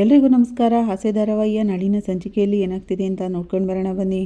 ಎಲ್ರಿಗೂ ನಮಸ್ಕಾರ. ಹಾಸ್ಯ ಧಾರಾವಾಹಿಯ ನಾಳಿನ ಸಂಚಿಕೆಯಲ್ಲಿ ಏನಾಗ್ತಿದೆ ಅಂತ ನೋಡ್ಕೊಂಡು ಬರೋಣ ಬನ್ನಿ.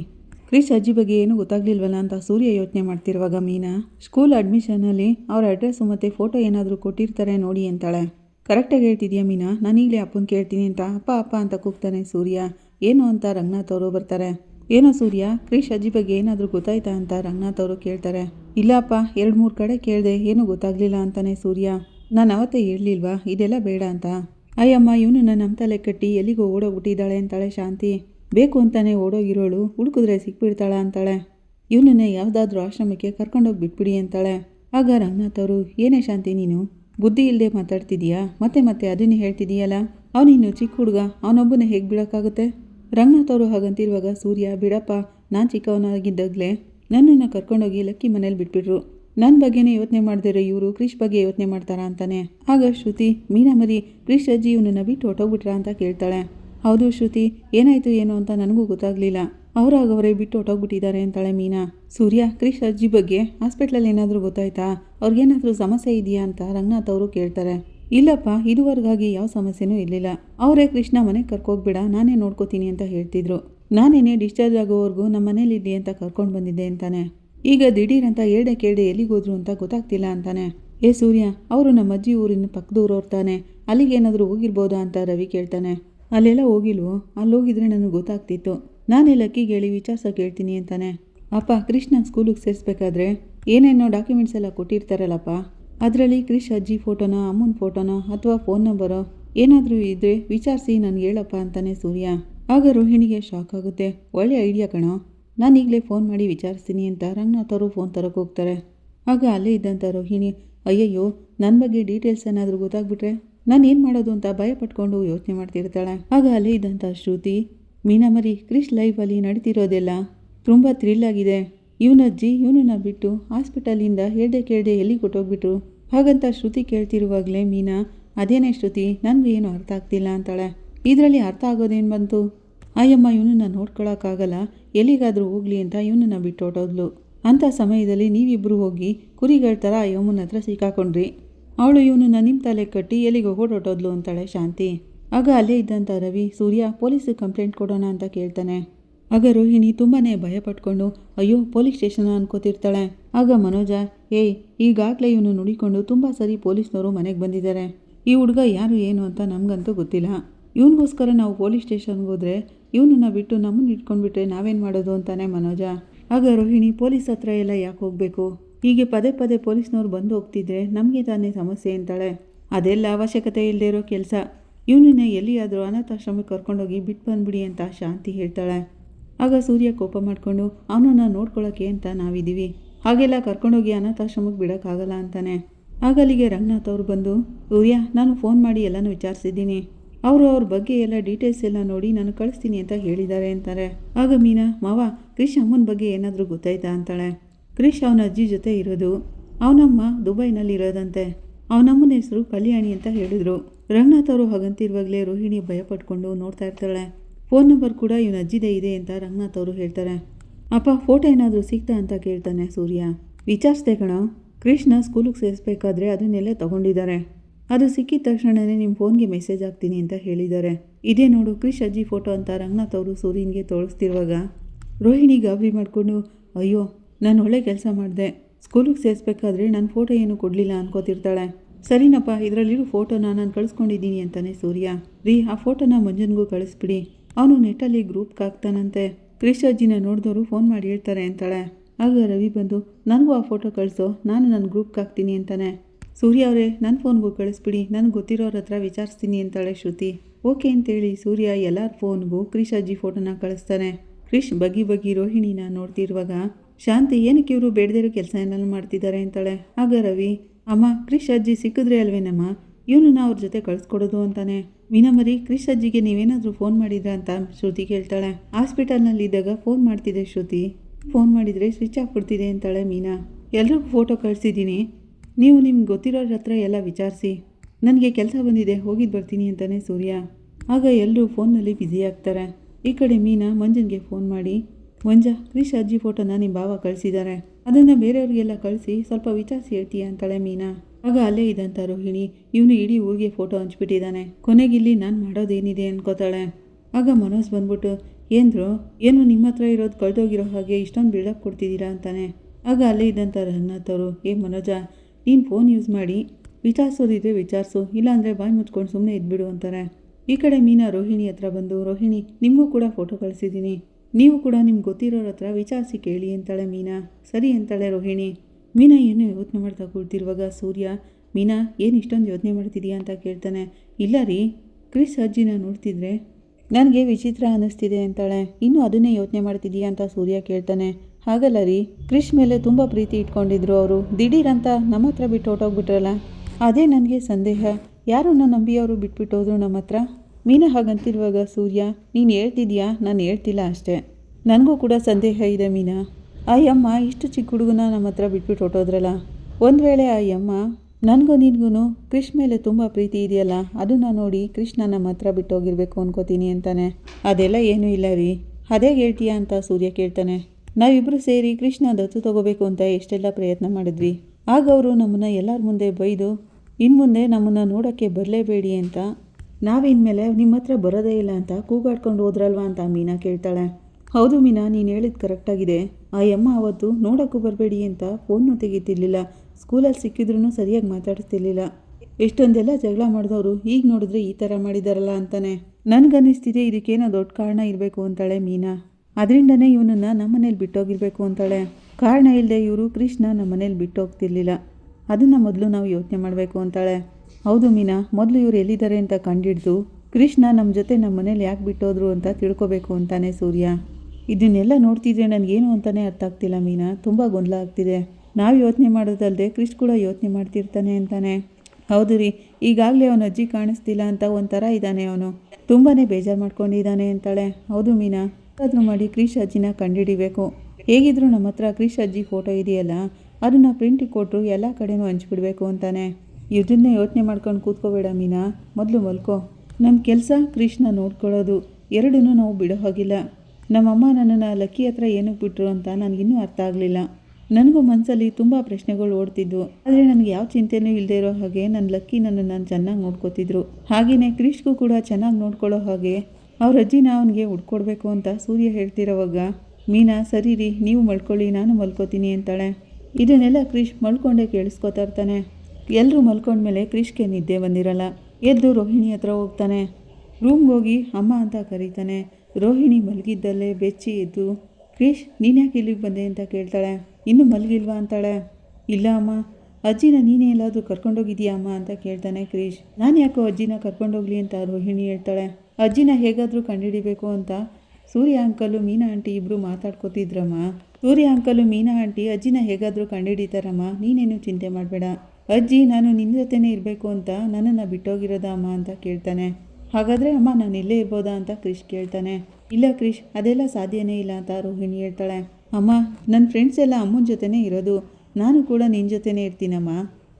ಕ್ರಿಶ್ ಅಜ್ಜಿ ಬಗ್ಗೆ ಏನು ಗೊತ್ತಾಗ್ಲಿಲ್ವಲ್ಲ ಅಂತ ಸೂರ್ಯ ಯೋಚನೆ ಮಾಡ್ತಿರುವಾಗ ಮೀನಾ. ಸ್ಕೂಲ್ ಅಡ್ಮಿಷನಲ್ಲಿ ಅವ್ರ ಅಡ್ರೆಸ್ಸು ಮತ್ತು ಫೋಟೋ ಏನಾದರೂ ಕೊಟ್ಟಿರ್ತಾರೆ ನೋಡಿ ಅಂತಾಳೆ. ಕರೆಕ್ಟಾಗಿ ಹೇಳ್ತಿದ್ಯಾ ಮೀನಾ? ನಾನೀಗಲೇ ಅಪ್ಪನ ಕೇಳ್ತೀನಿ ಅಂತ. ಅಪ್ಪ ಅಪ್ಪ ಅಂತ ಕೂಗ್ತಾನೆ ಸೂರ್ಯ. ಏನು ಅಂತ ರಂಗನಾಥ್ ಅವರು ಬರ್ತಾರೆ. ಏನೋ ಸೂರ್ಯ, ಕ್ರಿಶ್ ಅಜ್ಜಿ ಬಗ್ಗೆ ಏನಾದರೂ ಗೊತ್ತಾಯ್ತಾ ಅಂತ ರಂಗನಾಥ್ ಅವರು ಕೇಳ್ತಾರೆ. ಇಲ್ಲಪ್ಪ ಎರಡು ಮೂರು ಕಡೆ ಕೇಳಿದೆ ಏನೂ ಗೊತ್ತಾಗ್ಲಿಲ್ಲ ಅಂತಾನೆ ಸೂರ್ಯ. ನಾನು ಅವತ್ತೇ ಹೇಳಲಿಲ್ವಾ? ಇದೆಲ್ಲ ಬೇಡ ಅಂತ. ಅಯ್ಯಮ್ಮ ಇವನು ನನ್ನ ತಲೆ ಕಟ್ಟಿ ಎಲ್ಲಿಗೋ ಓಡೋಗ್ಬಿಟ್ಟಿದ್ದಾಳೆ ಅಂತಾಳೆ ಶಾಂತಿ. ಬೇಕು ಅಂತಾನೆ ಓಡೋಗಿರೋಳು, ಹುಡುಕಿದ್ರೆ ಸಿಕ್ಬಿಡ್ತಾಳ ಅಂತಾಳೆ. ಇವನನ್ನೇ ಯಾವುದಾದ್ರೂ ಆಶ್ರಮಕ್ಕೆ ಕರ್ಕೊಂಡೋಗಿ ಬಿಟ್ಬಿಡಿ ಅಂತಾಳೆ. ಆಗ ರಂಗನಾಥ್ ಅವರು, ಏನೇ ಶಾಂತಿ ನೀನು? ಬುದ್ಧಿ ಇಲ್ಲದೆ ಮಾತಾಡ್ತಿದೀಯಾ ಮತ್ತೆ ಮತ್ತೆ ಅದನ್ನೇ ಹೇಳ್ತಿದೀಯಲ್ಲ ಅವನಿನ್ನು ಚಿಕ್ಕ ಹುಡುಗ, ಅವನೊಬ್ಬನೇ ಹೇಗೆ ಬಿಡೋಕ್ಕಾಗುತ್ತೆ ರಂಗನಾಥ್ ಅವರು ಹಾಗಂತಿರುವಾಗ ಸೂರ್ಯ, ಬಿಡಪ್ಪ, ನಾನು ಚಿಕ್ಕವನಾಗಿದ್ದಾಗಲೇ ನನ್ನನ್ನು ಕರ್ಕೊಂಡೋಗಿ ಲಕ್ಕಿ ಮನೇಲಿ ಬಿಟ್ಬಿಟ್ರು. ನನ್ನ ಬಗ್ಗೆನೇ ಯೋಚನೆ ಮಾಡಿದ್ರೆ ಇವರು ಕ್ರಿಶ್ ಬಗ್ಗೆ ಯೋಚನೆ ಮಾಡ್ತಾರಾ ಅಂತಾನೆ. ಆಗ ಶ್ರುತಿ, ಮೀನಾ ಮರಿ ಕ್ರಿಶ್ ಅಜ್ಜಿ ಇವನನ್ನ ಬಿಟ್ಟು ಹೊಟ್ಟೋಗ್ಬಿಟ್ರಾ ಅಂತ ಕೇಳ್ತಾಳೆ. ಹೌದು ಶ್ರುತಿ, ಏನಾಯ್ತು ಏನು ಅಂತ ನನಗೂ ಗೊತ್ತಾಗ್ಲಿಲ್ಲ. ಅವರಾಗ ಅವರೇ ಬಿಟ್ಟು ಹೊಟ್ಟೋಗ್ಬಿಟ್ಟಿದ್ದಾರೆ ಅಂತಾಳೆ ಮೀನಾ. ಸೂರ್ಯ, ಕ್ರಿಶ್ ಅಜ್ಜಿ ಬಗ್ಗೆ ಹಾಸ್ಪಿಟ್ಲಲ್ಲಿ ಏನಾದರೂ ಗೊತ್ತಾಯ್ತಾ? ಅವ್ರಿಗೇನಾದರೂ ಸಮಸ್ಯೆ ಇದೆಯಾ ಅಂತ ರಂಗನಾಥ್ ಅವರು ಕೇಳ್ತಾರೆ. ಇಲ್ಲಪ್ಪ, ಇದುವರೆಗಾಗಿ ಯಾವ ಸಮಸ್ಯೆನೂ ಇರಲಿಲ್ಲ. ಅವರೇ ಕೃಷ್ಣ ಮನೆಗೆ ಕರ್ಕೋಗ್ಬೇಡ, ನಾನೇ ನೋಡ್ಕೋತೀನಿ ಅಂತ ಹೇಳ್ತಿದ್ರು. ನಾನೇನೆ ಡಿಸ್ಚಾರ್ಜ್ ಆಗೋವರೆಗೂ ನಮ್ಮ ಮನೇಲಿದ್ದಿ ಅಂತ ಕರ್ಕೊಂಡು ಬಂದಿದ್ದೆ ಅಂತಾನೆ. ಈಗ ದಿಢೀರಂತ ಏಡೆ ಕೇಳ್ದೆ ಎಲ್ಲಿಗೋದ್ರು ಅಂತ ಗೊತ್ತಾಗ್ತಿಲ್ಲ ಅಂತಾನೆ. ಏ ಸೂರ್ಯ, ಅವರು ನಮ್ಮ ಅಜ್ಜಿ ಊರಿನ ಪಕ್ಕದೂರವ್ರು ತಾನೆ. ಅಲ್ಲಿಗೇನಾದರೂ ಹೋಗಿರ್ಬೋದಾ ಅಂತ ರವಿ ಕೇಳ್ತಾನೆ. ಅಲ್ಲೆಲ್ಲ ಹೋಗಿಲ್ವೋ? ಅಲ್ಲಿ ಹೋಗಿದ್ರೆ ನನಗೆ ಗೊತ್ತಾಗ್ತಿತ್ತು. ನಾನೇ ಲಕ್ಕಿಗೆ ಹೇಳಿ ವಿಚಾರಿಸ ಕೇಳ್ತೀನಿ ಅಂತಾನೆ. ಅಪ್ಪ, ಕೃಷ್ಣ ಸ್ಕೂಲಿಗೆ ಸೇರಿಸ್ಬೇಕಾದ್ರೆ ಏನೇನೋ ಡಾಕ್ಯುಮೆಂಟ್ಸ್ ಎಲ್ಲ ಕೊಟ್ಟಿರ್ತಾರಲ್ಲಪ್ಪ. ಅದರಲ್ಲಿ ಕೃಷ್ ಅಜ್ಜಿ ಫೋಟೋನ, ಅಮ್ಮನ ಫೋಟೋನ ಅಥವಾ ಫೋನ್ ನಂಬರೋ ಏನಾದರೂ ಇದ್ರೆ ವಿಚಾರಿಸಿ ನನಗೆ ಹೇಳಪ್ಪ ಅಂತಾನೆ ಸೂರ್ಯ. ಆಗ ರೋಹಿಣಿಗೆ ಶಾಕ್ ಆಗುತ್ತೆ. ಒಳ್ಳೆ ಐಡಿಯಾ ಕಣೋ. ನಾನು ಈಗಲೇ ಫೋನ್ ಮಾಡಿ ವಿಚಾರಿಸ್ತೀನಿ ಅಂತ ರಂಗನಾಥ್ ಅವರು ಫೋನ್ ತರೋಕೆ ಹೋಗ್ತಾರೆ. ಆಗ ಅಲ್ಲೇ ಇದ್ದಂಥ ರೋಹಿಣಿ, ಅಯ್ಯಯ್ಯೋ ನನ್ನ ಬಗ್ಗೆ ಡೀಟೇಲ್ಸ್ ಏನಾದರೂ ಗೊತ್ತಾಗ್ಬಿಟ್ರೆ ನಾನು ಏನು ಮಾಡೋದು ಅಂತ ಭಯ ಪಟ್ಕೊಂಡು ಯೋಚನೆ ಮಾಡ್ತಿರ್ತಾಳೆ. ಆಗ ಅಲ್ಲೇ ಇದ್ದಂಥ ಶ್ರುತಿ, ಮೀನಾಮರಿ, ಕ್ರಿಶ್ ಲೈಫಲ್ಲಿ ನಡೀತಿರೋದೆಲ್ಲ ತುಂಬ ಥ್ರಿಲ್ ಆಗಿದೆ. ಇವನಜ್ಜಿ ಇವನನ್ನ ಬಿಟ್ಟು ಹಾಸ್ಪಿಟಲಿಂದ ಹೇಳ್ದೆ ಕೇಳ್ದೆ ಎಲ್ಲಿ ಕೊಟ್ಟೋಗ್ಬಿಟ್ರು? ಹಾಗಂತ ಶ್ರುತಿ ಕೇಳ್ತಿರುವಾಗಲೇ ಮೀನಾ, ಅದೇನೇ ಶ್ರುತಿ ನನಗೂ ಏನು ಅರ್ಥ ಆಗ್ತಿಲ್ಲ ಅಂತಾಳೆ. ಇದರಲ್ಲಿ ಅರ್ಥ ಆಗೋದೇನು ಬಂತು? ಅಯ್ಯಮ್ಮ ಇವನನ್ನು ನೋಡ್ಕೊಳ್ಳೋಕ್ಕಾಗಲ್ಲ ಎಲ್ಲಿಗಾದರೂ ಹೋಗ್ಲಿ ಅಂತ ಇವನನ್ನು ಬಿಟ್ಟು ಹೊಟ್ಟೋದ್ಲು ಅಂಥ ಸಮಯದಲ್ಲಿ ನೀವಿಬ್ಬರು ಹೋಗಿ ಕುರಿಗಳ ಥರ ಹತ್ರ ಸಿಕ್ಕಾಕೊಂಡ್ರಿ. ಅವಳು ಇವನನ್ನು ನಿಮ್ಮ ತಲೆ ಕಟ್ಟಿ ಎಲ್ಲಿಗೆ ಓಡೋಟೋದ್ಲು ಅಂತಾಳೆ ಶಾಂತಿ. ಆಗ ಅಲ್ಲೇ ಇದ್ದಂಥ ರವಿ, ಸೂರ್ಯ, ಪೊಲೀಸಿಗೆ ಕಂಪ್ಲೇಂಟ್ ಕೊಡೋಣ ಅಂತ ಕೇಳ್ತಾನೆ. ಆಗ ರೋಹಿಣಿ ತುಂಬಾ ಭಯ ಪಟ್ಕೊಂಡು ಅಯ್ಯೋ, ಪೊಲೀಸ್ ಸ್ಟೇಷನ್ ಅನ್ಕೋತಿರ್ತಾಳೆ. ಆಗ ಮನೋಜ, ಏಯ್, ಈಗಾಗಲೇ ಇವನು ನುಡಿಕೊಂಡು ತುಂಬ ಸರಿ ಪೊಲೀಸ್ನವರು ಮನೆಗೆ ಬಂದಿದ್ದಾರೆ ಈ ಹುಡುಗ ಯಾರು, ಏನು ಅಂತ ನಮಗಂತೂ ಗೊತ್ತಿಲ್ಲ. ಇವನಿಗೋಸ್ಕರ ನಾವು ಪೊಲೀಸ್ ಸ್ಟೇಷನ್ಗೆ ಹೋದರೆ ಇವನನ್ನ ಬಿಟ್ಟು ನಮ್ಮನ್ನು ಇಟ್ಕೊಂಡ್ಬಿಟ್ರೆ ನಾವೇನು ಮಾಡೋದು ಅಂತಾನೆ ಮನೋಜ. ಆಗ ರೋಹಿಣಿ ಪೊಲೀಸ್ ಹತ್ರ ಎಲ್ಲ ಯಾಕೆ ಹೋಗಬೇಕು? ಹೀಗೆ ಪದೇ ಪದೇ ಪೊಲೀಸ್ನವ್ರು ಬಂದು ಹೋಗ್ತಿದ್ರೆ ನಮಗೆ ತಾನೇ ಸಮಸ್ಯೆ ಅಂತಾಳೆ. ಅದೆಲ್ಲ ಅವಶ್ಯಕತೆ ಇಲ್ಲದೆ ಇರೋ ಕೆಲಸ. ಇವನನ್ನ ಎಲ್ಲಿಯಾದರೂ ಅನಾಥಾಶ್ರಮಕ್ಕೆ ಕರ್ಕೊಂಡೋಗಿ ಬಿಟ್ಟು ಬಂದ್ಬಿಡಿ ಅಂತ ಶಾಂತಿ ಹೇಳ್ತಾಳೆ. ಆಗ ಸೂರ್ಯ ಕೋಪ ಮಾಡಿಕೊಂಡು, ಅವನನ್ನು ನೋಡ್ಕೊಳ್ಳೋಕ್ಕೆ ಅಂತ ನಾವಿದ್ದೀವಿ. ಹಾಗೆಲ್ಲ ಕರ್ಕೊಂಡೋಗಿ ಅನಾಥಾಶ್ರಮಕ್ಕೆ ಬಿಡೋಕ್ಕಾಗಲ್ಲ ಅಂತಾನೆ. ಆಗ ಅಲ್ಲಿಗೆ ರಂಗನಾಥ್ ಅವರು ಬಂದು, ಸೂರ್ಯ, ನಾನು ಫೋನ್ ಮಾಡಿ ಎಲ್ಲನೂ ವಿಚಾರಿಸಿದ್ದೀನಿ. ಅವರು ಅವ್ರ ಬಗ್ಗೆ ಎಲ್ಲ ಡೀಟೇಲ್ಸ್ ಎಲ್ಲ ನೋಡಿ ನಾನು ಕಳಿಸ್ತೀನಿ ಅಂತ ಹೇಳಿದ್ದಾರೆ ಅಂತಾರೆ. ಆಗ ಮೀನಾ, ಮಾವ ಕ್ರಿಶ್ ಅಮ್ಮನ ಬಗ್ಗೆ ಏನಾದರೂ ಗೊತ್ತಾಯ್ತಾ ಅಂತಾಳೆ. ಕ್ರಿಶ್ ಅವನ ಅಜ್ಜಿ ಜೊತೆ ಇರೋದು. ಅವನಮ್ಮ ದುಬೈನಲ್ಲಿ ಇರೋದಂತೆ. ಅವನಮ್ಮನ ಹೆಸರು ಕಲ್ಯಾಣಿ ಅಂತ ಹೇಳಿದ್ರು. ರಂಗನಾಥ್ ಅವರು ಹಾಗಂತಿರುವಾಗಲೇ ರೋಹಿಣಿ ಭಯಪಟ್ಕೊಂಡು ನೋಡ್ತಾ ಇರ್ತಾಳೆ. ಫೋನ್ ನಂಬರ್ ಕೂಡ ಇವನ ಅಜ್ಜಿದೇ ಇದೆ ಅಂತ ರಂಗನಾಥ್ ಅವರು ಹೇಳ್ತಾರೆ. ಅಪ್ಪ ಫೋಟೋ ಏನಾದರೂ ಸಿಗ್ತಾ ಅಂತ ಕೇಳ್ತಾನೆ ಸೂರ್ಯ. ವಿಚಾರಿಸ್ದೆ ಕಣ. ಕೃಷ್ಣ ಸ್ಕೂಲಿಗೆ ಸೇರಿಸ್ಬೇಕಾದ್ರೆ ಅದನ್ನೆಲ್ಲ ತಗೊಂಡಿದ್ದಾರೆ. ಅದು ಸಿಕ್ಕಿದ ತಕ್ಷಣವೇ ನಿಮ್ಮ ಫೋನ್ಗೆ ಮೆಸೇಜ್ ಹಾಕ್ತೀನಿ ಅಂತ ಹೇಳಿದ್ದಾರೆ. ಇದೇ ನೋಡು ಕ್ರಿಶ್ ಅಜ್ಜಿ ಫೋಟೋ ಅಂತ ರಂಗನಾಥ್ ಅವರು ಸೂರ್ಯನಿಗೆ ತೋರಿಸ್ತಿರುವಾಗ. ರೋಹಿಣಿ ಗಾಬರಿ ಮಾಡಿಕೊಂಡು, ಅಯ್ಯೋ, ನಾನು ಒಳ್ಳೆ ಕೆಲಸ ಮಾಡಿದೆ. ಸ್ಕೂಲಿಗೆ ಸೇರಿಸ್ಬೇಕಾದ್ರೆ ನನ್ನ ಫೋಟೋ ಏನು ಕೊಡಲಿಲ್ಲ ಅನ್ಕೋತಿರ್ತಾಳೆ. ಸರಿನಪ್ಪ, ಇದರಲ್ಲಿರೋ ಫೋಟೋನ ನಾನು ಕಳಿಸ್ಕೊಂಡಿದ್ದೀನಿ ಅಂತಾನೆ ಸೂರ್ಯ. ರೀ, ಆ ಫೋಟೋನ ಮಂಜನ್ಗೂ ಕಳಿಸ್ಬಿಡಿ. ಅವನು ನೆಟ್ಟಲ್ಲಿ ಗ್ರೂಪ್ಗೆ ಹಾಕ್ತಾನಂತೆ. ಕ್ರಿಶ್ ಅಜ್ಜಿನ ನೋಡಿದವರು ಫೋನ್ ಮಾಡಿ ಹೇಳ್ತಾರೆ ಅಂತಾಳೆ. ಆಗ ರವಿ ಬಂದು, ನನಗೂ ಆ ಫೋಟೋ ಕಳಿಸೋ. ನಾನು ನನ್ನ ಗ್ರೂಪ್ಗೆ ಹಾಕ್ತೀನಿ ಅಂತಾನೆ. ಸೂರ್ಯ ಅವರೇ ನನ್ನ ಫೋನ್ಗೂ ಕಳಿಸ್ಬಿಡಿ. ನನಗೆ ಗೊತ್ತಿರೋರ ಹತ್ರ ವಿಚಾರಿಸ್ತೀನಿ ಅಂತಾಳೆ ಶ್ರುತಿ. ಓಕೆ ಅಂತೇಳಿ ಸೂರ್ಯ ಎಲ್ಲರ ಫೋನ್ಗೂ ಕ್ರಿಶ್ ಅಜ್ಜಿ ಫೋಟೋನ ಕಳಿಸ್ತಾನೆ. ಕ್ರಿಶ್ ಬಗಿ ಬಗಿ ರೋಹಿಣಿನ ನೋಡ್ತಿರುವಾಗ, ಶಾಂತಿ, ಏನಕ್ಕೆ ಇವರು ಬೇಡದಿರೋ ಕೆಲಸ ಏನಾದ್ರು ಮಾಡ್ತಿದ್ದಾರೆ? ಅಂತಾಳೆ. ಆಗ ರವಿ, ಅಮ್ಮ ಕ್ರಿಶ್ ಅಜ್ಜಿ ಸಿಕ್ಕಿದ್ರೆ ಅಲ್ವೇನಮ್ಮ? ಇವನನ್ನ ಅವ್ರ ಜೊತೆ ಕಳಿಸ್ಕೊಡೋದು ಅಂತಾನೆ. ಮೀನಮರಿ ಕ್ರಿಶ್ ಅಜ್ಜಿಗೆ ನೀವೇನಾದರೂ ಫೋನ್ ಮಾಡಿದ್ರಾ ಅಂತ? ಶ್ರುತಿ ಕೇಳ್ತಾಳೆ. ಹಾಸ್ಪಿಟಲ್ನಲ್ಲಿ ಇದ್ದಾಗ ಫೋನ್ ಮಾಡ್ತಿದ್ದೆ ಶ್ರುತಿ. ಫೋನ್ ಮಾಡಿದರೆ ಸ್ವಿಚ್ ಆಫ್ ಕೊಡ್ತಿದೆ ಅಂತಾಳೆ ಮೀನಾ. ಎಲ್ರಿಗೂ ಫೋಟೋ ಕಳಿಸಿದ್ದೀನಿ. ನೀವು ನಿಮ್ಗೆ ಗೊತ್ತಿರೋರ ಹತ್ರ ಎಲ್ಲ ವಿಚಾರಿಸಿ. ನನಗೆ ಕೆಲಸ ಬಂದಿದೆ ಹೋಗಿದ್ದು ಬರ್ತೀನಿ ಅಂತಾನೆ ಸೂರ್ಯ. ಆಗ ಎಲ್ಲರೂ ಫೋನ್ನಲ್ಲಿ ಬ್ಯುಸಿ ಆಗ್ತಾರೆ. ಈ ಕಡೆ ಮೀನಾ ಮಂಜನ್ಗೆ ಫೋನ್ ಮಾಡಿ, ಮಂಜ ಕ್ರಿಶ್ ಅಜ್ಜಿ ಫೋಟೋನ ನಿಮ್ಮ ಭಾವ ಕಳಿಸಿದ್ದಾರೆ ಅದನ್ನು ಬೇರೆಯವ್ರಿಗೆಲ್ಲ ಕಳಿಸಿ ಸ್ವಲ್ಪ ವಿಚಾರಿಸಿ ಹೇಳ್ತೀಯ? ಅಂತಾಳೆ ಮೀನಾ. ಆಗ ಅಲ್ಲೇ ಇದ್ದಂಥ ರೋಹಿಣಿ, ಇವನು ಇಡೀ ಊರಿಗೆ ಫೋಟೋ ಹಂಚ್ಬಿಟ್ಟಿದ್ದಾನೆ ಕೊನೆಗಿಲ್ಲಿ ನಾನು ಮಾಡೋದೇನಿದೆ? ಅನ್ಕೋತಾಳೆ. ಆಗ ಮನೋಜ್ ಬಂದ್ಬಿಟ್ಟು ಏನ್ರು ಏನು ನಿಮ್ಮ ಹತ್ರ ಇರೋದು ಕಳೆದೋಗಿರೋ ಹಾಗೆ ಇಷ್ಟೊಂದು ಬಿಲ್ಡಪ್ ಕೊಡ್ತಿದ್ದೀರಾ? ಅಂತಾನೆ. ಆಗ ಅಲ್ಲೇ ಇದ್ದಂಥ ರಂಗನಾಥ್ ಅವರು, ಏ ಮನೋಜ ನೀನು ಫೋನ್ ಯೂಸ್ ಮಾಡಿ ವಿಚಾರಿಸೋದಿದ್ರೆ ವಿಚಾರಿಸು, ಇಲ್ಲಾಂದರೆ ಬಾಯಿ ಮುಚ್ಕೊಂಡು ಸುಮ್ಮನೆ ಇದ್ಬಿಡು ಅಂತಾರೆ. ಈ ಕಡೆ ಮೀನಾ ರೋಹಿಣಿ ಹತ್ರ ಬಂದು, ರೋಹಿಣಿ, ನಿಮಗೂ ಕೂಡ ಫೋಟೋ ಕಳಿಸಿದ್ದೀನಿ. ನೀವು ಕೂಡ ನಿಮ್ಗೆ ಗೊತ್ತಿರೋರ ಹತ್ರ ವಿಚಾರಿಸಿ ಕೇಳಿ ಅಂತಾಳೆ ಮೀನಾ. ಸರಿ ಅಂತಾಳೆ ರೋಹಿಣಿ. ಮೀನಾ ಏನು ಯೋಚನೆ ಮಾಡ್ತಾ ಕೂಡ್ತಿರುವಾಗ ಸೂರ್ಯ, ಮೀನಾ, ಏನು ಇಷ್ಟೊಂದು ಯೋಚನೆ ಮಾಡ್ತಿದೀಯಾ ಅಂತ ಕೇಳ್ತಾನೆ. ಇಲ್ಲ ರೀ, ಕ್ರಿಸ್ ಅಜ್ಜಿನ ನೋಡ್ತಿದ್ರೆ ನನಗೆ ವಿಚಿತ್ರ ಅನ್ನಿಸ್ತಿದೆ ಅಂತಾಳೆ. ಇನ್ನು ಅದನ್ನೇ ಯೋಚನೆ ಮಾಡ್ತಿದೀಯಾ? ಅಂತ ಸೂರ್ಯ ಕೇಳ್ತಾನೆ. ಹಾಗಲ್ಲ ರೀ. ಕ್ರಿಶ್ ಮೇಲೆ ತುಂಬ ಪ್ರೀತಿ ಇಟ್ಕೊಂಡಿದ್ರು ಅವರು. ದಿಢೀರಂತ ನಮ್ಮ ಹತ್ರ ಬಿಟ್ಟು ಹೊಟ್ಟೋಗ್ಬಿಟ್ರಲ್ಲ ಅದೇ ನನಗೆ ಸಂದೇಹ. ಯಾರನ್ನ ನಂಬಿ ಅವರು ಬಿಟ್ಬಿಟ್ಟೋದ್ರು ನಮ್ಮ ಹತ್ರ? ಮೀನ ಹಾಗಂತಿರುವಾಗ, ಸೂರ್ಯ, ನೀನು ಹೇಳ್ತಿದ್ಯಾ? ನಾನು ಹೇಳ್ತಿಲ್ಲ ಅಷ್ಟೇ. ನನಗೂ ಕೂಡ ಸಂದೇಹ ಇದೆ ಮೀನಾ. ಅಯ್ಯಮ್ಮ ಯಮ್ಮ ಇಷ್ಟು ಚಿಕ್ಕ ಹುಡುಗನ ನಮ್ಮ ಹತ್ರ ಬಿಟ್ಬಿಟ್ಟು ಹೊಟ್ಟೋದ್ರಲ್ಲ ಒಂದು ವೇಳೆ ಆ ಯಮ್ಮ ನನಗೂ ನಿನಗೂ ಕ್ರಿಶ್ ಮೇಲೆ ತುಂಬ ಪ್ರೀತಿ ಇದೆಯಲ್ಲ? ಅದನ್ನ ನೋಡಿ ಕೃಷ್ಣ ನಮ್ಮ ಹತ್ರ ಬಿಟ್ಟೋಗಿರ್ಬೇಕು ಅನ್ಕೋತೀನಿ ಅಂತಾನೆ. ಅದೆಲ್ಲ ಏನೂ ಇಲ್ಲ ರೀ. ಅದೇ ಹೇಳ್ತೀಯಾ ಅಂತ ಸೂರ್ಯ ಕೇಳ್ತಾನೆ. ನಾವಿಬ್ಬರು ಸೇರಿ ಕೃಷ್ಣ ದತ್ತು ತಗೋಬೇಕು ಅಂತ ಎಷ್ಟೆಲ್ಲ ಪ್ರಯತ್ನ ಮಾಡಿದ್ವಿ. ಆಗ ಅವರು ನಮ್ಮನ್ನು ಎಲ್ಲರ ಮುಂದೆ ಬೈದು ಇನ್ನು ಮುಂದೆ ನಮ್ಮನ್ನು ನೋಡೋಕ್ಕೆ ಬರಲೇಬೇಡಿ ಅಂತ. ನಾವಿನ್ಮೇಲೆ ನಿಮ್ಮ ಹತ್ರ ಬರೋದೇ ಇಲ್ಲ ಅಂತ ಕೂಗಾಡ್ಕೊಂಡು ಹೋದ್ರಲ್ವಾ ಅಂತ ಮೀನಾ ಕೇಳ್ತಾಳೆ. ಹೌದು ಮೀನಾ, ನೀನು ಹೇಳಿದ್ದು ಕರೆಕ್ಟಾಗಿದೆ ಆ ಯಮ್ಮ ಅವತ್ತು ನೋಡೋಕ್ಕೂ ಬರಬೇಡಿ ಅಂತ ಫೋನ್ನು ತೆಗೀತಿರ್ಲಿಲ್ಲ. ಸ್ಕೂಲಲ್ಲಿ ಸಿಕ್ಕಿದ್ರೂ ಸರಿಯಾಗಿ ಮಾತಾಡ್ತಿರ್ಲಿಲ್ಲ. ಎಷ್ಟೊಂದೆಲ್ಲ ಜಗಳ ಮಾಡಿದವರು ಈಗ ನೋಡಿದ್ರೆ ಈ ಥರ ಮಾಡಿದಾರಲ್ಲ ಅಂತಾನೆ. ನನಗನ್ನಿಸ್ತಿದೆ ಇದಕ್ಕೇನೋ ದೊಡ್ಡ ಕಾರಣ ಇರಬೇಕು ಅಂತಾಳೆ ಮೀನಾ. ಅದರಿಂದನೇ ಇವನನ್ನು ನಮ್ಮನೇಲಿ ಬಿಟ್ಟೋಗಿರಬೇಕು ಅಂತಾಳೆ. ಕಾರಣ ಇಲ್ಲದೆ ಇವರು ಕೃಷ್ಣ ನಮ್ಮನೇಲಿ ಬಿಟ್ಟು ಹೋಗ್ತಿರ್ಲಿಲ್ಲ ಅದನ್ನು ಮೊದಲು ನಾವು ಯೋಚನೆ ಮಾಡಬೇಕು ಅಂತಾಳೆ. ಹೌದು ಮೀನಾ, ಮೊದಲು ಇವರು ಎಲ್ಲಿದ್ದಾರೆ ಅಂತ ಕಂಡಿಡ್ದು ಕೃಷ್ಣ ನಮ್ಮ ಜೊತೆ ನಮ್ಮ ಮನೇಲಿ ಯಾಕೆ ಬಿಟ್ಟೋದ್ರು ಅಂತ ತಿಳ್ಕೊಬೇಕು ಅಂತಾನೆ ಸೂರ್ಯ. ಇದನ್ನೆಲ್ಲ ನೋಡ್ತಿದ್ರೆ ನನಗೇನು ಅಂತಾನೆ ಅರ್ಥ ಆಗ್ತಿಲ್ಲ ಮೀನಾ, ತುಂಬ ಗೊಂದಲ ಆಗ್ತಿದೆ. ನಾವು ಯೋಚನೆ ಮಾಡೋದಲ್ಲದೆ ಕೃಷ್ಣ ಕೂಡ ಯೋಚನೆ ಮಾಡ್ತಿರ್ತಾನೆ ಅಂತಾನೆ. ಹೌದು ರೀ, ಈಗಾಗಲೇ ಅವನ ಅಜ್ಜಿ ಕಾಣಿಸ್ತಿಲ್ಲ ಅಂತ ಒಂಥರ ಇದ್ದಾನೆ ಅವನು. ತುಂಬಾ ಬೇಜಾರು ಮಾಡ್ಕೊಂಡಿದ್ದಾನೆ ಅಂತಾಳೆ. ಹೌದು ಮೀನಾ ಆದರೂ ಮಾಡಿ ಕ್ರಿಶ್ ಅಜ್ಜಿನ ಕಂಡುಹಿಡಿಬೇಕು ಹೇಗಿದ್ರು ನಮ್ಮ ಹತ್ರ ಕ್ರಿಶ್ ಅಜ್ಜಿ ಫೋಟೋ ಇದೆಯಲ್ಲ, ಅದನ್ನು ಪ್ರಿಂಟಿಗೆ ಕೊಟ್ಟರು ಎಲ್ಲ ಕಡೆನೂ ಹಂಚ್ಬಿಡ್ಬೇಕು ಅಂತಾನೆ. ಇದನ್ನೇ ಯೋಚನೆ ಮಾಡ್ಕೊಂಡು ಕೂತ್ಕೋಬೇಡ ಮೀನಾ, ಮೊದಲು ಮಲ್ಕೋ. ನಮ್ಮ ಕೆಲಸ ಕೃಷ್ಣ ನೋಡ್ಕೊಳ್ಳೋದು, ಎರಡನ್ನೂ ನಾವು ಬಿಡೋ ಹಾಗಿಲ್ಲ. ನಮ್ಮಮ್ಮ ನನ್ನನ್ನು ಲಕ್ಕಿ ಹತ್ರ ಏನಕ್ಕೆ ಬಿಟ್ಟರು ಅಂತ ನನಗಿನ್ನೂ ಅರ್ಥ ಆಗಲಿಲ್ಲ. ನನಗೂ ಮನಸ್ಸಲ್ಲಿ ತುಂಬ ಪ್ರಶ್ನೆಗಳು ಓಡ್ತಿದ್ವು. ಆದರೆ ನನಗೆ ಯಾವ ಚಿಂತೆನೂ ಇಲ್ಲದೆ ಇರೋ ಹಾಗೆ ನನ್ನ ಲಕ್ಕಿ ನನ್ನನ್ನು ಚೆನ್ನಾಗಿ ನೋಡ್ಕೋತಿದ್ರು. ಹಾಗೆಯೇ ಕೃಷ್ಣಗೂ ಕೂಡ ಚೆನ್ನಾಗಿ ನೋಡ್ಕೊಳ್ಳೋ ಹಾಗೆ ಅವ್ರ ಅಜ್ಜಿನ ಅವನಿಗೆ ಉಡ್ಕೊಡ್ಬೇಕು ಅಂತ ಸೂರ್ಯ ಹೇಳ್ತಿರೋವಾಗ, ಮೀನಾ, ಸರಿ ರೀ, ನೀವು ಮಲ್ಕೊಳ್ಳಿ, ನಾನು ಮಲ್ಕೋತೀನಿ ಅಂತಾಳೆ. ಇದನ್ನೆಲ್ಲ ಕ್ರಿಶ್ ಮಲ್ಕೊಂಡೇ ಕೇಳಿಸ್ಕೊತಾ ಇರ್ತಾನೆ. ಎಲ್ಲರೂ ಮಲ್ಕೊಂಡ್ಮೇಲೆ ಕ್ರಿಶ್ಗೆ ನಿದ್ದೆ ಬಂದಿರಲ್ಲ. ಎದ್ದು ರೋಹಿಣಿ ಹತ್ರ ಹೋಗ್ತಾನೆ. ರೂಮ್ಗೆ ಹೋಗಿ ಅಮ್ಮ ಅಂತ ಕರೀತಾನೆ. ರೋಹಿಣಿ ಮಲಗಿದ್ದಲ್ಲೇ ಬೆಚ್ಚಿ ಎದ್ದು ಕ್ರಿಶ್ ನೀನ್ಯಾಕೆ ಇಲ್ಲಿಗೆ ಬಂದೆ ಅಂತ ಕೇಳ್ತಾಳೆ. ಇನ್ನೂ ಮಲಗಿಲ್ವಾ? ಅಂತಾಳೆ. ಇಲ್ಲ ಅಮ್ಮ, ಅಜ್ಜಿನ ನೀನೇ ಎಲ್ಲಾದರೂ ಕರ್ಕೊಂಡೋಗಿದ್ಯಾ ಅಮ್ಮ? ಅಂತ ಕೇಳ್ತಾನೆ ಕ್ರಿಶ್ ನಾನು ಯಾಕೋ ಅಜ್ಜಿನ ಕರ್ಕೊಂಡೋಗ್ಲಿ ಅಂತ ರೋಹಿಣಿ ಹೇಳ್ತಾಳೆ. ಅಜ್ಜಿನ ಹೇಗಾದರೂ ಕಂಡುಹಿಡಿಬೇಕು ಅಂತ ಸೂರ್ಯ ಅಂಕಲು ಮೀನಾ ಆಂಟಿ ಇಬ್ಬರು ಮಾತಾಡ್ಕೋತಿದ್ರಮ್ಮ. ಸೂರ್ಯ ಅಂಕಲು ಮೀನಾ ಆಂಟಿ ಅಜ್ಜಿನ ಹೇಗಾದರೂ ಕಂಡುಹಿಡಿತಾರಮ್ಮ ನೀನೇನು ಚಿಂತೆ ಮಾಡಬೇಡ. ಅಜ್ಜಿ, ನಾನು ನಿನ್ನ ಜೊತೆನೇ ಇರಬೇಕು ಅಂತ ನನ್ನನ್ನು ಬಿಟ್ಟೋಗಿರೋದ ಅಮ್ಮ ಅಂತ ಕೇಳ್ತಾನೆ. ಹಾಗಾದರೆ ಅಮ್ಮ, ನಾನು ಇಲ್ಲೇ ಇರ್ಬೋದಾ ಅಂತ ಕ್ರಿಶ್ ಕೇಳ್ತಾನೆ. ಇಲ್ಲ ಕ್ರಿಶ್, ಅದೆಲ್ಲ ಸಾಧ್ಯನೇ ಇಲ್ಲ ಅಂತ ರೋಹಿಣಿ ಹೇಳ್ತಾಳೆ. ಅಮ್ಮ ನನ್ನ ಫ್ರೆಂಡ್ಸ್ ಎಲ್ಲ ಅಮ್ಮನ ಜೊತೆನೇ ಇರೋದು. ನಾನು ಕೂಡ ನಿನ್ನ ಜೊತೆನೇ ಇರ್ತೀನಮ್ಮ.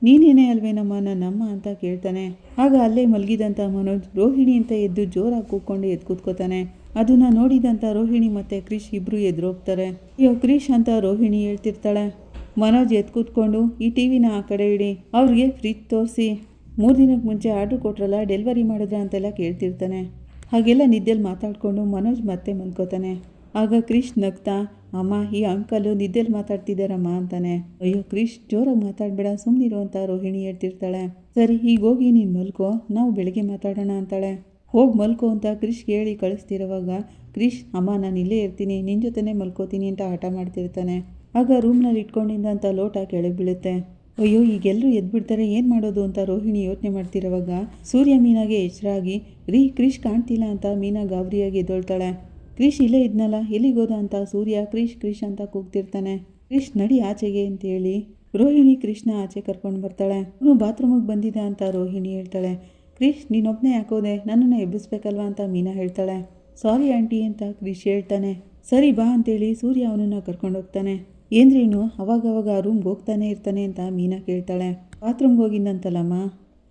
ನೀನೇನೇ ಅಲ್ವೇನಮ್ಮ ನನ್ನಮ್ಮ ಅಂತ ಕೇಳ್ತಾನೆ. ಆಗ ಅಲ್ಲೇ ಮಲಗಿದಂಥ ಮನೋಜ್ ರೋಹಿಣಿ ಅಂತ ಎದ್ದು ಜೋರಾಗಿ ಕೂತ್ಕೊಂಡು ಎದ್ದು ಕೂತ್ಕೋತಾನೆ. ಅದನ್ನ ನೋಡಿದಂಥ ರೋಹಿಣಿ ಮತ್ತೆ ಕ್ರಿಶ್ ಇಬ್ರು ಎದುರೋಗ್ತಾರೆ. ಅಯ್ಯೋ, ಕ್ರಿಶ್ ಅಂತ ರೋಹಿಣಿ ಹೇಳ್ತಿರ್ತಾಳೆ. ಮನೋಜ್ ಎದ್ದು ಕೂತ್ಕೊಂಡು, ಈ ಟಿವಿನ ಆ ಕಡೆ ಇಡಿ, ಅವ್ರಿಗೆ ಫ್ರಿಜ್ ತೋರಿಸಿ. ಮೂರು ದಿನಕ್ಕೆ ಮುಂಚೆ ಆರ್ಡ್ರ್ ಕೊಟ್ರಲ್ಲ, ಡೆಲಿವರಿ ಮಾಡಿದ್ರ ಅಂತೆಲ್ಲ ಕೇಳ್ತಿರ್ತಾನೆ. ಹಾಗೆಲ್ಲ ನಿದ್ದೆಲ್ಲಿ ಮಾತಾಡಿಕೊಂಡು ಮನೋಜ್ ಮತ್ತೆ ಮಲ್ಕೋತಾನೆ. ಆಗ ಕ್ರಿಶ್ ನಗ್ತಾ, ಅಮ್ಮ, ಈ ಅಂಕಲು ನಿದ್ದೆಲ್ಲಿ ಮಾತಾಡ್ತಿದ್ದಾರಮ್ಮ ಅಂತಾನೆ. ಅಯ್ಯೋ ಕ್ರಿಶ್ ಜೋರಾಗಿ ಮಾತಾಡಬೇಡ ಸುಮ್ಮನಿರು ಅಂತ ರೋಹಿಣಿ ಹೇಳ್ತಿರ್ತಾಳೆ. ಸರಿ ಈಗ ಹೋಗಿ ನೀನು ಮಲ್ಕೋ, ನಾವು ಬೆಳಗ್ಗೆ ಮಾತಾಡೋಣ ಅಂತಾಳೆ. ಹೋಗಿ ಮಲ್ಕೋ ಅಂತ ಕ್ರಿಶ್ ಹೇಳಿ ಕಳಿಸ್ತಿರುವಾಗ ಕ್ರಿಶ್ ಅಮ್ಮ, ನಾನು ಇಲ್ಲೇ ಇರ್ತೀನಿ ನಿನ್ನ ಜೊತೆನೇ ಮಲ್ಕೋತೀನಿ ಅಂತ ಹಠ ಮಾಡ್ತಿರ್ತಾನೆ. ಆಗ ರೂಮ್ನಲ್ಲಿ ಇಟ್ಕೊಂಡಿದ್ದಂಥ ಲೋಟ ಕೆಳಗೆ ಬೀಳುತ್ತೆ. ಅಯ್ಯೋ ಈಗೆಲ್ಲರೂ ಎದ್ಬಿಡ್ತಾರೆ, ಏನು ಮಾಡೋದು ಅಂತ ರೋಹಿಣಿ ಯೋಚನೆ ಮಾಡ್ತಿರುವಾಗ ಸೂರ್ಯ ಮೀನಾಗೆ ಎಚ್ಚರಾಗಿ, ರೀ ಕ್ರಿಶ್ ಕಾಣ್ತಿಲ್ಲ ಅಂತ ಮೀನಾ ಗಾಬರಿಯಾಗಿ ಎದ್ದೊಳ್ತಾಳೆ. ಕ್ರಿಶ್ ಇಲ್ಲೇ ಇದ್ನಲ್ಲ ಎಲ್ಲಿಗೋದ ಅಂತ ಸೂರ್ಯ ಕ್ರಿಶ್ ಕ್ರಿಶ್ ಅಂತ ಕೂಗ್ತಿರ್ತಾನೆ. ಕ್ರಿಶ್ ನಡಿ ಆಚೆಗೆ ಅಂತೇಳಿ ರೋಹಿಣಿ ಕೃಷ್ಣ ಆಚೆ ಕರ್ಕೊಂಡು ಬರ್ತಾಳೆ. ಅವನು ಬಾತ್ರೂಮಿಗೆ ಬಂದಿದ್ದ ಅಂತ ರೋಹಿಣಿ ಹೇಳ್ತಾಳೆ. ಕ್ರಿಶ್ ನೀನೊಬ್ಬನೇ ಹಾಕೋದೆ ನನ್ನನ್ನು ಎಬ್ಬಿಸ್ಬೇಕಲ್ವಾ ಅಂತ ಮೀನಾ ಹೇಳ್ತಾಳೆ. ಸಾರಿ ಆಂಟಿ ಅಂತ ಕ್ರಿಶ್ ಹೇಳ್ತಾನೆ. ಸರಿ, ಬಾ ಅಂತೇಳಿ ಸೂರ್ಯ ಅವನನ್ನು ಕರ್ಕೊಂಡು ಹೋಗ್ತಾನೆ. ಏನ್ರೇನು ಅವಾಗವಾಗ ರೂಮ್ಗೆ ಹೋಗ್ತಾನೆ ಇರ್ತಾನೆ ಅಂತ ಮೀನಾ ಕೇಳ್ತಾಳೆ. ಬಾತ್ರೂಮ್ಗೆ ಹೋಗಿದ್ದಂತಲ್ಲಮ್ಮ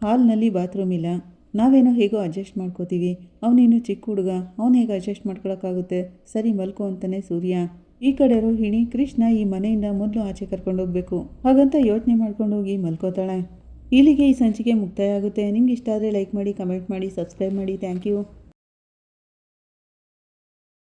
ಹಾಲ್ನಲ್ಲಿ ಬಾತ್ರೂಮ್ ಇಲ್ಲ. ನಾವೇನೋ ಹೇಗೋ ಅಡ್ಜಸ್ಟ್ ಮಾಡ್ಕೋತೀವಿ. ಅವನೇನು ಚಿಕ್ಕ ಹುಡುಗ, ಅವನು ಹೇಗೆ ಅಡ್ಜಸ್ಟ್ ಮಾಡ್ಕೊಳಕ್ಕಾಗುತ್ತೆ? ಸರಿ, ಮಲ್ಕೋ ಅಂತಾನೆ ಸೂರ್ಯ. ಈ ಕಡೆ ರೋಹಿಣಿ ಕೃಷ್ಣ ಈ ಮನೆಯಿಂದ ಮೊದಲು ಆಚೆ ಕರ್ಕೊಂಡು ಹೋಗ್ಬೇಕು. ಹಾಗಂತ ಯೋಚನೆ ಮಾಡ್ಕೊಂಡು ಹೋಗಿ ಮಲ್ಕೋತಾಳೆ. ಇಲ್ಲಿಗೆ ಈ ಸಂಚಿಕೆ ಮುಕ್ತಾಯ ಆಗುತ್ತೆ. ನಿಮ್ಗೆ ಇಷ್ಟ ಆದರೆ ಲೈಕ್ ಮಾಡಿ ಕಮೆಂಟ್ ಮಾಡಿ ಸಬ್ಸ್ಕ್ರೈಬ್ ಮಾಡಿ. Thank you